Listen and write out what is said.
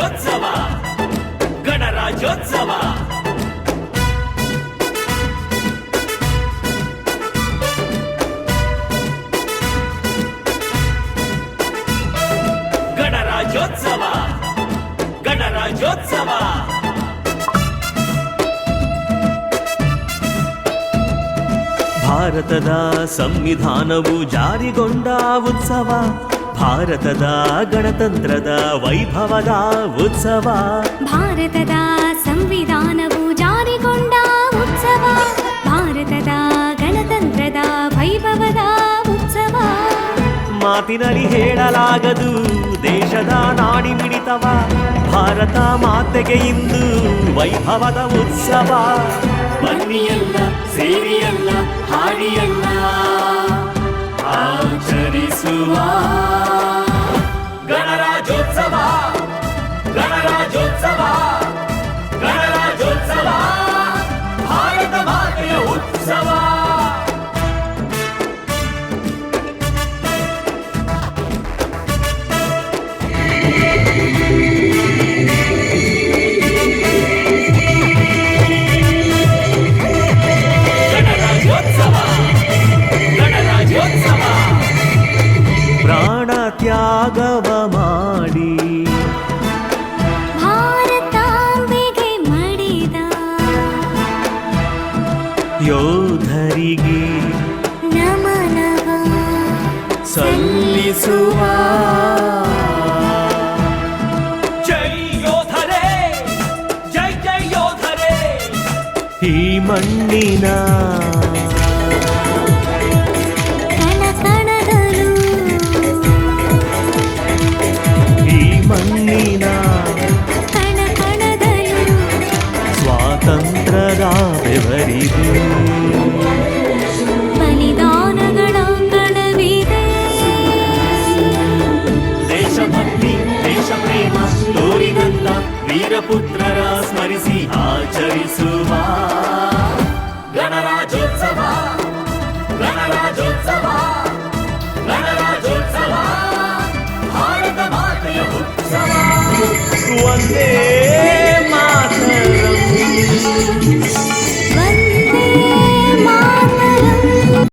ಗಣರಾಜ್ಯೋತ್ಸವ ಗಣರಾಜ್ಯೋತ್ಸವ ಗಣರಾಜ್ಯೋತ್ಸವ ಗಣರಾಜ್ಯೋತ್ಸವ ಭಾರತದ ಸಂವಿಧಾನವು ಜಾರಿಗೊಂಡ ಉತ್ಸವ ಭಾರತದ ಗಣತಂತ್ರದ ವೈಭವದ ಉತ್ಸವ. ಭಾರತದ ಸಂವಿಧಾನವು ಜಾರಿಗೊಂಡ ಉತ್ಸವ. ಭಾರತದ ಗಣತಂತ್ರದ ವೈಭವದ ಉತ್ಸವ. ಮಾತಿನಲ್ಲಿ ಹೇಳಲಾಗದು ದೇಶದ ನಾಡಿ ಮಿಡಿತವ. ಭಾರತ ಮಾತೆಗೆ ಇಂದು ವೈಭವದ ಉತ್ಸವ. ಬನ್ನಿಯಲ್ಲ ಸೇರಿಯಲ್ಲ ಹಾಡಿಯಲ್ಲ. ಆಚರಿಸುವ ತ್ಯಾಗವ ಮಾಡಿ. ಭಾರತಾಂಬೆಗೆ ಮಡಿದ ಯೋಧರಿಗೆ ನಮನವ ಸಲ್ಲಿಸುವ. ಜೈ ಯೋಧರೇ ಜೈ ಜೈ ಯೋಧರೇ. ಈ ಮಣ್ಣಿನ ವೀರಪುತ್ರರ ಸ್ಮರಿಸಿ ಆಚರಿಸುವ ಗಣರಾಜ್ಯೋತ್ಸವ ಗಣರಾಜ್ಯೋತ್ಸವ ಗಣರಾಜ್ಯೋತ್ಸವ ಭಾರತ ಮಾತೆಯ ಉತ್ಸವ ಒಂದೇ